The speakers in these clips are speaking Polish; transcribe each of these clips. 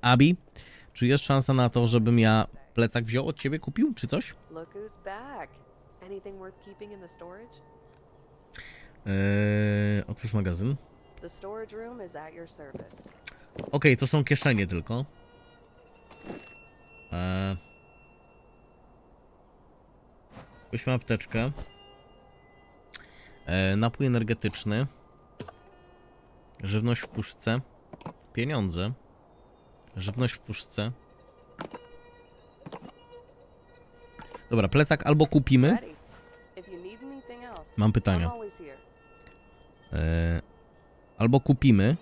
Abi, czy jest szansa na to, żebym ja plecak wziął od ciebie, kupił, czy coś? Look who's back. Anything worth keeping in the storage? Eee, otwórz magazyn. The storage room is at your service. Okej, to są kieszenie tylko. Eee, weźmy apteczkę. Eee, napój energetyczny. Żywność w puszce. Pieniądze. Żywność w puszce. Dobra, plecak albo kupimy. Mam pytania. Eee, albo kupimy.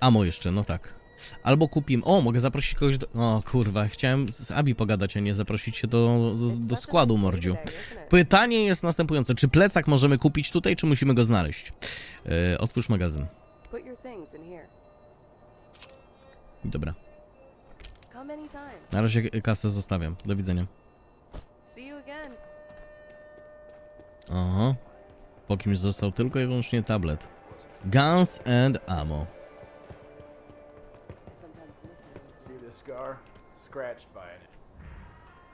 Amo jeszcze, no tak. Albo kupimy. O, mogę zaprosić kogoś do. O kurwa, chciałem z Abi pogadać, a nie zaprosić się do, do, do składu mordziu. Pytanie jest następujące: czy plecak możemy kupić tutaj, czy musimy go znaleźć? E, otwórz magazyn. Put your things in here. Dobra. Na razie kasę zostawiam. Do widzenia. Aha. Po kimś został tylko i wyłącznie tablet. Guns and ammo. See this scar? Scratched by it.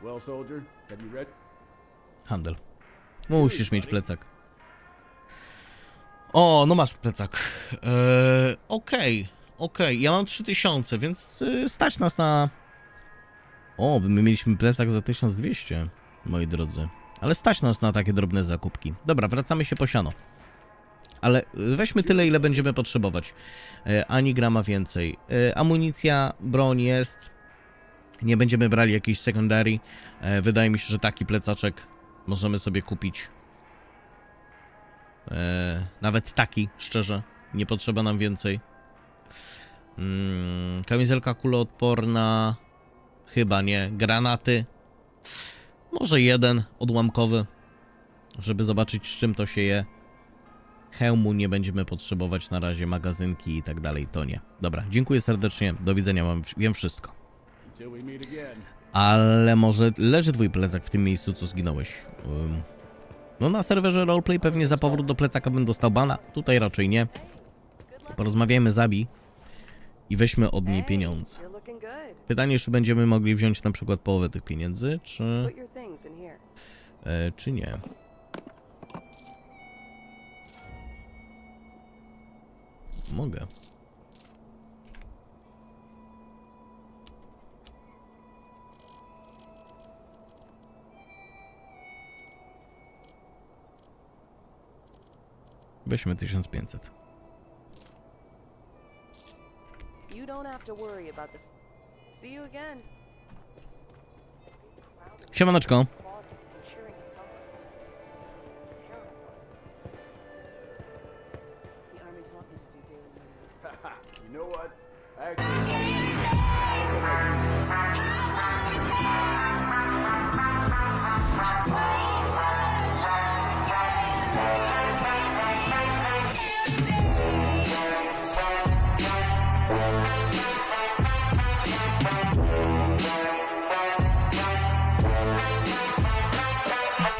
Well, soldier, have you read? Handel. Musisz mieć plecak. O, no masz plecak. Eee, Okej, okej. Ja mam 3000, więc y, stać nas na. O, my mieliśmy plecak za 1200, moi drodzy. Ale stać nas na takie drobne zakupki. Dobra, wracamy się po siano. Ale y, weźmy tyle, ile będziemy potrzebować. E, ani grama więcej. E, amunicja, broń jest. Nie będziemy brali jakiejś secondary. E, wydaje mi się, że taki plecaczek możemy sobie kupić. Nawet taki, szczerze. Nie potrzeba nam więcej. Mm, kamizelka kuloodporna. Chyba nie. Granaty. Może jeden odłamkowy. Żeby zobaczyć z czym to się je. Hełmu nie będziemy potrzebować na razie, magazynki i tak dalej, to nie. Dobra, dziękuję serdecznie, do widzenia, mam, wiem wszystko. Ale może leży twój plecak w tym miejscu, co zginąłeś. Ym, No na serwerze roleplay pewnie za powrót do plecaka bym dostał bana. Tutaj raczej nie. Porozmawiajmy z Abi i weźmy od niej pieniądze. Pytanie, czy będziemy mogli wziąć na przykład połowę tych pieniędzy, czy, e, czy nie. Mogę. Weźmy 1500. You don't have to worry about this. See you again. Siemaneczko. The army taught me to do daily you know what?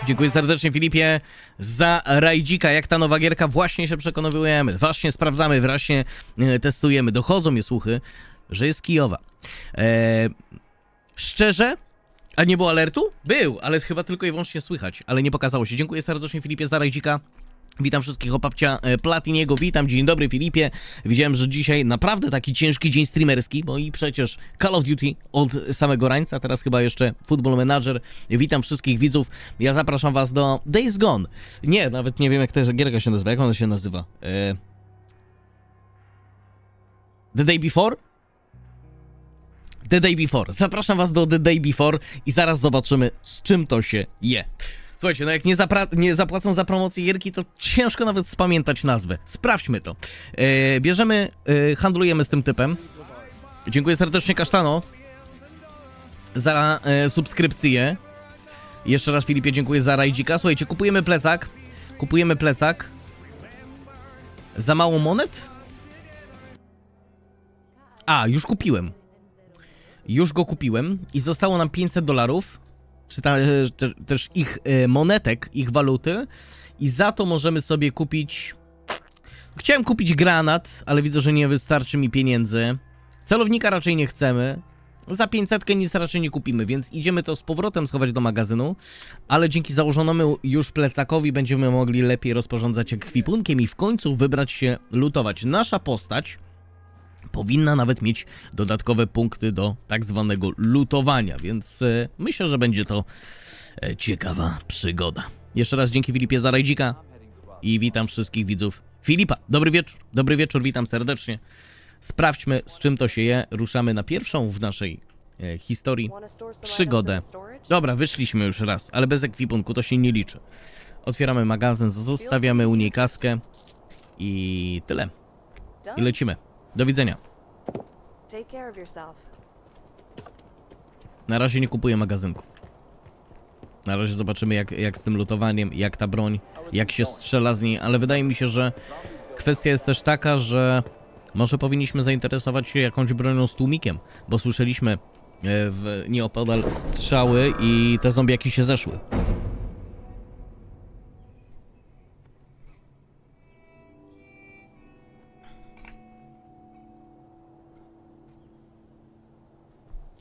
Dziękuję serdecznie Filipie za rajdzika. Jak ta nowa gierka? Właśnie się przekonujemy, właśnie sprawdzamy, właśnie e, testujemy. Dochodzą mnie słuchy, że jest Kijowa. E, szczerze? A nie było alertu? Był, ale chyba tylko i wyłącznie słychać, ale nie pokazało się. Dziękuję serdecznie Filipie za rajdzika. Witam wszystkich opapcia e, Platiniego, witam, dzień dobry Filipie. Widziałem, że dzisiaj naprawdę taki ciężki dzień streamerski, bo i przecież Call of Duty od samego rańca, teraz chyba jeszcze Football Manager. Witam wszystkich widzów, ja zapraszam was do Days Gone. Nie, nawet nie wiem jak ta gierka się nazywa, jak ona się nazywa? E... The Day Before? The Day Before. Zapraszam was do The Day Before i zaraz zobaczymy z czym to się je. Słuchajcie, no jak nie, nie zapłacą za promocję gierki, to ciężko nawet spamiętać nazwę. Sprawdźmy to. E, bierzemy, e, handlujemy z tym typem. Dziękuję serdecznie Kasztano za e, subskrypcję. Jeszcze raz Filipie dziękuję za rajdzika. Słuchajcie, kupujemy plecak. Kupujemy plecak. Za mało monet? A, już kupiłem. Już go kupiłem i zostało nam 500 dolarów, czy e, te, też ich e, monetek, ich waluty i za to możemy sobie kupić Chciałem kupić granat, ale widzę, że nie wystarczy mi pieniędzy. Celownika raczej nie chcemy. Za 500 nic raczej nie kupimy, więc idziemy to z powrotem schować do magazynu, ale dzięki założonemu już plecakowi będziemy mogli lepiej rozporządzać ekwipunkiem i w końcu wybrać się lutować. Nasza postać powinna nawet mieć dodatkowe punkty do tak zwanego lutowania, więc e, myślę, że będzie to e, ciekawa przygoda. Jeszcze raz dzięki Filipie za rajdzika i witam wszystkich widzów Filipa. Dobry wieczór, dobry wieczór, witam serdecznie. Sprawdźmy z czym to się je. Ruszamy na pierwszą w naszej e, historii przygodę. Dobra, wyszliśmy już raz, ale bez ekwipunku to się nie liczy. Otwieramy magazyn, zostawiamy u niej kaskę i tyle. I lecimy. Do widzenia. Na razie nie kupuję magazynków. Na razie zobaczymy jak, jak z tym lutowaniem, jak ta broń, jak się strzela z niej, ale wydaje mi się, że kwestia jest też taka, że może powinniśmy zainteresować się jakąś bronią z tłumikiem, bo słyszeliśmy e, w nieopodal strzały i te zombiaki się zeszły.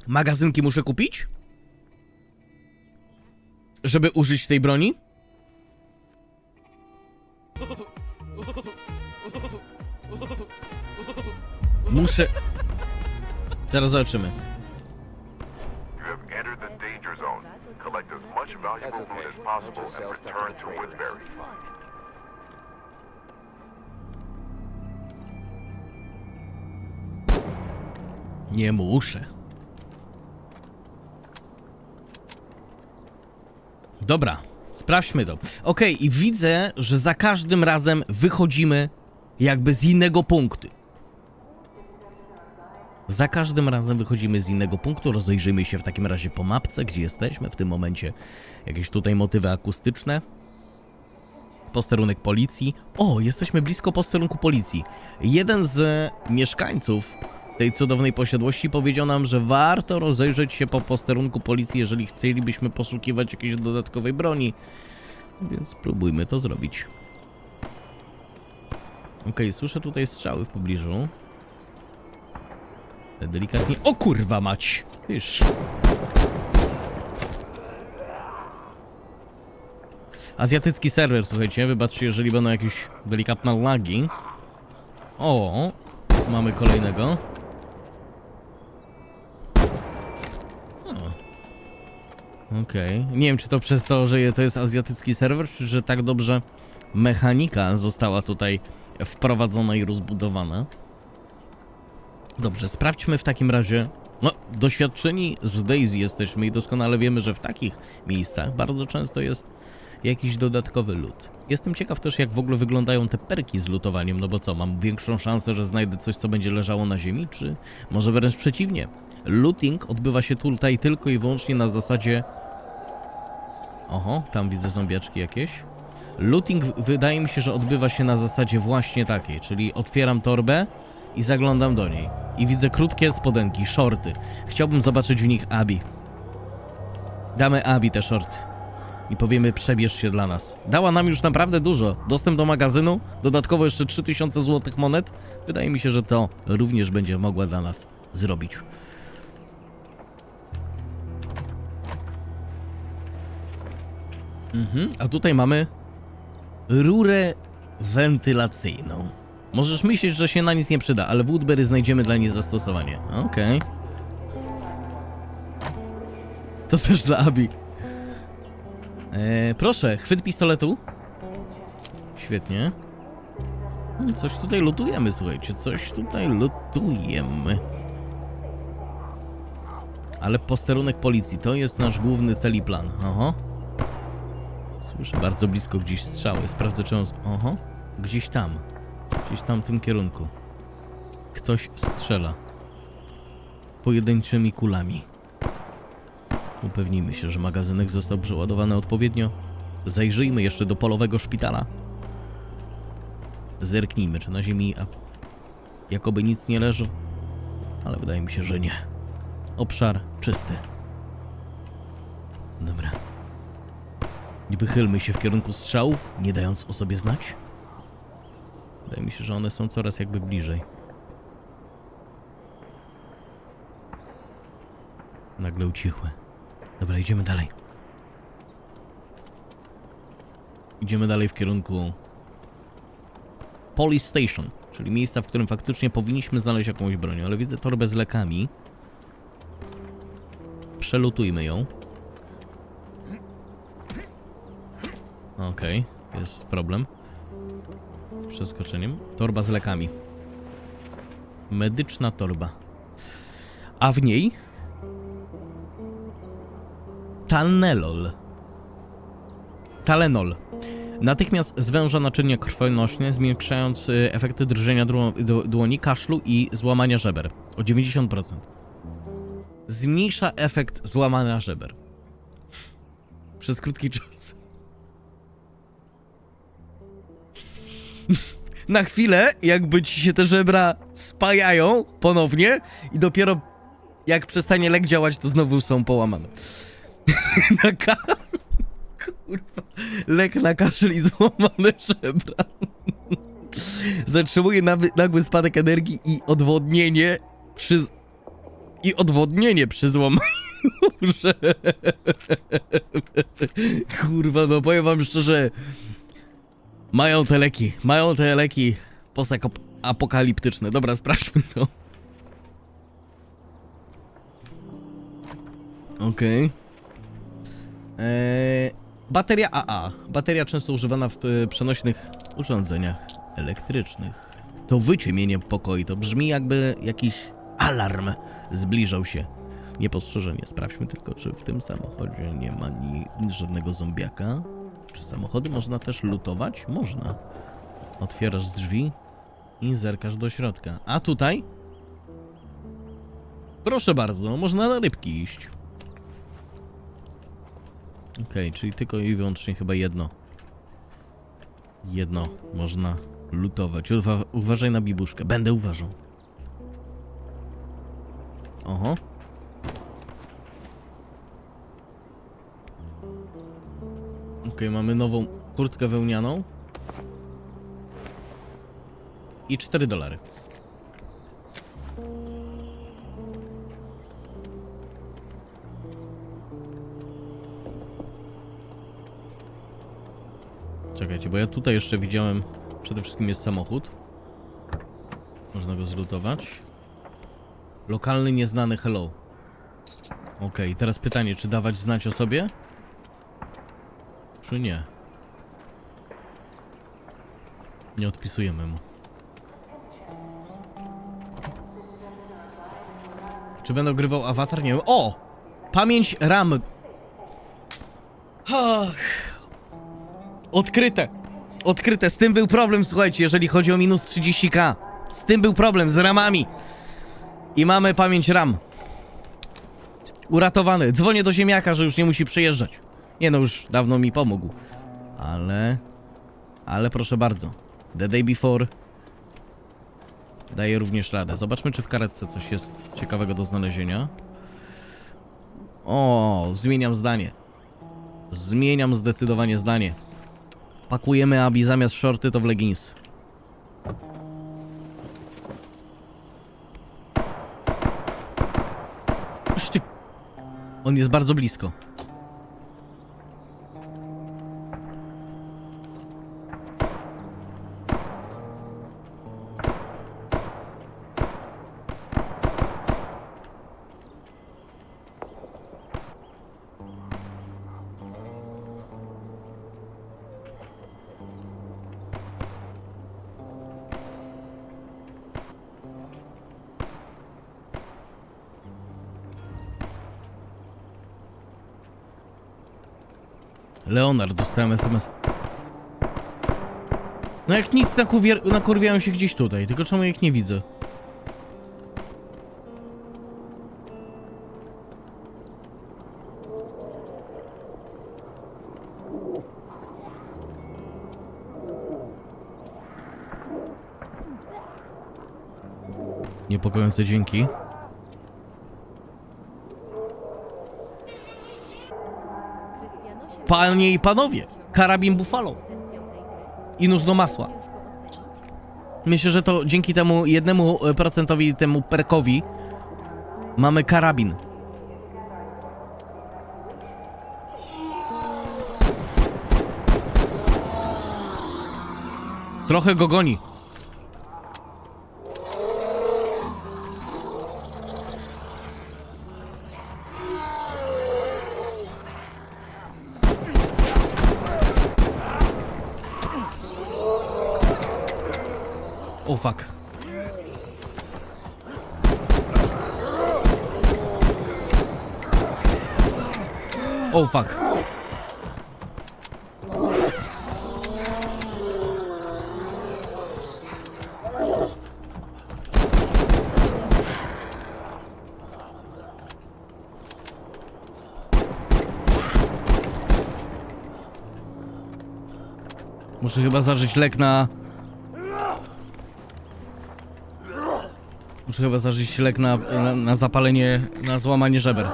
Magazynki muszę kupić? Żeby użyć tej broni? Muszę... Zaraz zobaczymy. You have entered the danger zone. Collect as much valuable food as possible and return to Woodbury. Nie muszę. Dobra, sprawdźmy to. Okej, i widzę, że za każdym razem wychodzimy jakby z innego punktu. Za każdym razem wychodzimy z innego punktu. Rozejrzyjmy się w takim razie po mapce, gdzie jesteśmy. W tym momencie jakieś tutaj motywy akustyczne. Posterunek policji. O, jesteśmy blisko posterunku policji. Jeden z mieszkańców tej cudownej posiadłości powiedział nam, że warto rozejrzeć się po posterunku policji, jeżeli chcielibyśmy poszukiwać jakiejś dodatkowej broni. Więc spróbujmy to zrobić. Okej, słyszę tutaj strzały w pobliżu. Delikatnie. O kurwa mać! Tyż. Azjatycki serwer, słuchajcie, wybaczcie, jeżeli będą jakieś delikatne lagi. O, mamy kolejnego. Okej. Nie wiem, czy to przez to, że to jest azjatycki serwer, czy że tak dobrze mechanika została tutaj wprowadzona i rozbudowana. Dobrze, sprawdźmy w takim razie. No, doświadczeni z Daisy jesteśmy i doskonale wiemy, że w takich miejscach bardzo często jest jakiś dodatkowy lód. Jestem ciekaw też, jak w ogóle wyglądają te perki z lutowaniem, no bo co, mam większą szansę, że znajdę coś, co będzie leżało na ziemi, czy może wręcz przeciwnie? Looting odbywa się tutaj tylko i wyłącznie na zasadzie... Oho, tam widzę zombiaczki jakieś. Looting wydaje mi się, że odbywa się na zasadzie właśnie takiej, czyli otwieram torbę i zaglądam do niej. I widzę krótkie spodenki, shorty. Chciałbym zobaczyć w nich Abi. Damy Abi te shorty. I powiemy przebierz się dla nas. Dała nam już naprawdę dużo. Dostęp do magazynu, dodatkowo jeszcze 3000 złotych monet. Wydaje mi się, że to również będzie mogła dla nas zrobić. Mhm, a tutaj mamy rurę wentylacyjną. Możesz myśleć, że się na nic nie przyda, ale w Woodbury znajdziemy dla niej zastosowanie. Okej. To też dla Abi. E, proszę, chwyt pistoletu. Świetnie. Hmm, Coś tutaj lutujemy, słuchajcie, coś tutaj lutujemy. Ale posterunek policji, to jest nasz główny cel i plan. Oho. Słyszę bardzo blisko gdzieś strzały. Sprawdzę, czy on... Oho. Gdzieś tam. Gdzieś tam w tym kierunku. Ktoś strzela. Pojedynczymi kulami. Upewnijmy się, że magazynek został przeładowany odpowiednio. Zajrzyjmy jeszcze do polowego szpitala. Zerknijmy, czy na ziemi a jakoby nic nie leży. Ale wydaje mi się, że nie. Obszar czysty. Dobra. Nie wychylmy się w kierunku strzałów, nie dając o sobie znać. Wydaje mi się, że one są coraz jakby bliżej. Nagle ucichły. Dobra, idziemy dalej. Idziemy dalej w kierunku Police Station, czyli miejsca, w którym faktycznie powinniśmy znaleźć jakąś broń, ale widzę torbę z lekami. Przelutujmy ją. Okej, jest problem z przeskoczeniem. Torba z lekami. Medyczna torba. A w niej Talnelol. Talenol. Natychmiast zwęża naczynia krwonośne, zwiększając y, efekty drżenia dło- dło- dłoni, kaszlu i złamania żeber o 90%. Zmniejsza efekt złamania żeber. Przez krótki czas. Na chwilę, jakby ci się te żebra spajają ponownie i dopiero jak przestanie lek działać, to znowu są połamane. na ka... Kurwa. Lek na kaszel i złamane żebra. Zatrzymuje nagły spadek energii i odwodnienie przy... I odwodnienie przy złamaniu. Kurwa, no powiem wam szczerze. Mają te leki, mają te leki postapokaliptyczne. Dobra, sprawdźmy to. Okej. Eee, bateria AA. Bateria często używana w e, przenośnych urządzeniach elektrycznych. To wyciemienie pokoi. To brzmi jakby jakiś alarm zbliżał się. Niepostrzeżenie. Sprawdźmy tylko, czy w tym samochodzie nie ma ni żadnego zombiaka. Czy samochody można też lutować? Można. Otwierasz drzwi i zerkasz do środka. A tutaj? Proszę bardzo, można na rybki iść. Okej, czyli tylko i wyłącznie chyba jedno. Jedno można lutować. Uwa uważaj na bibuszkę. Będę uważał. Oho. Okej, mamy nową kurtkę wełnianą. I 4 dolary. Czekajcie, bo ja tutaj jeszcze widziałem przede wszystkim jest samochód. Można go zlutować. Lokalny nieznany hello. Okej, teraz pytanie, czy dawać znać o sobie? Czy nie? Nie odpisujemy mu. Czy będę grywał awatar? Nie wiem. O! Pamięć RAM. Ach. Odkryte. Odkryte. Z tym był problem, słuchajcie, jeżeli chodzi o minus 30k. Z tym był problem, z ramami. I mamy pamięć RAM. Uratowany. Dzwonię do ziemiaka, że już nie musi przyjeżdżać. Nie no, już dawno mi pomógł. Ale... Ale proszę bardzo. The day before... Daje również radę. Zobaczmy, czy w karetce coś jest ciekawego do znalezienia. O, zmieniam zdanie. Zmieniam zdecydowanie zdanie. Pakujemy Abi zamiast shorty to w leggings. On jest bardzo blisko. Leonard, dostałem SMS. No jak nic, nakurwia- nakurwiają się gdzieś tutaj, tylko czemu ich nie widzę? Niepokojące dźwięki. Panie i panowie, karabin Buffalo i nóż do masła. Myślę, że to dzięki temu jednemu e, procentowi, temu perkowi mamy karabin. Trochę go goni. Fuck. O fuck. Muszę chyba zażyć lek na Muszę chyba zażyć lek na, na, na zapalenie, na złamanie żeber.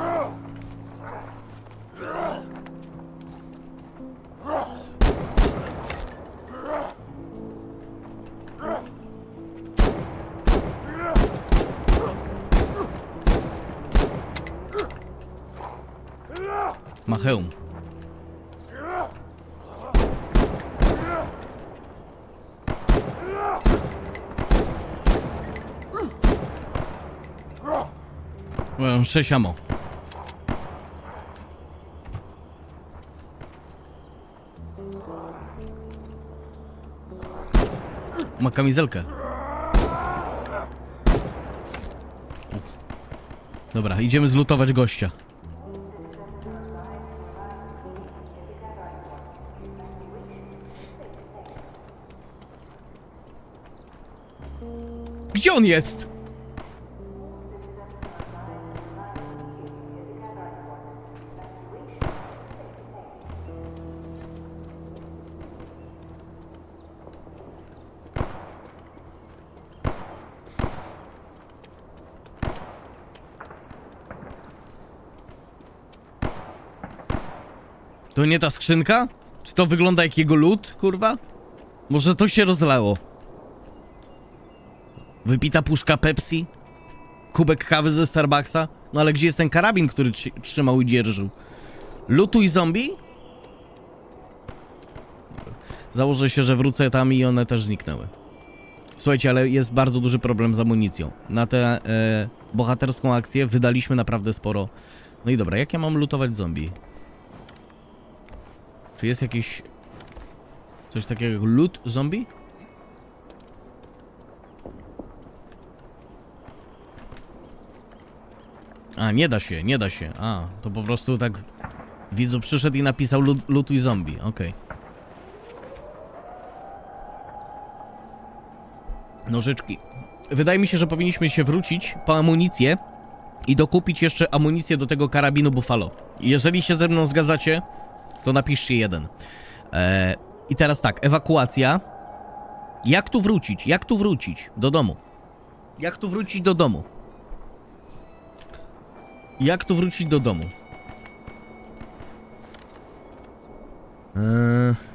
Mam 6 amo. Ma kamizelkę. Dobra, idziemy zlutować gościa. Gdzie on jest? To nie ta skrzynka? Czy to wygląda jak jego lód, kurwa? Może to się rozlało? Wypita puszka Pepsi? Kubek kawy ze Starbucksa? No ale gdzie jest ten karabin, który trzy- trzymał i dzierżył? Lutuj zombie? Założę się, że wrócę tam i one też zniknęły. Słuchajcie, ale jest bardzo duży problem z amunicją. Na tę e, bohaterską akcję wydaliśmy naprawdę sporo. No i dobra, jak ja mam lutować zombie? Czy jest jakiś... Coś takiego jak loot zombie? A, nie da się, nie da się. A, to po prostu tak... Widzu przyszedł i napisał lut, lutuj zombie, okej. Nożyczki. Wydaje mi się, że powinniśmy się wrócić po amunicję i dokupić jeszcze amunicję do tego karabinu Buffalo. Jeżeli się ze mną zgadzacie, to napiszcie jeden. E, I teraz tak, ewakuacja. Jak tu wrócić? Jak tu wrócić? Do domu. Jak tu wrócić do domu? Jak tu wrócić do domu? Eee...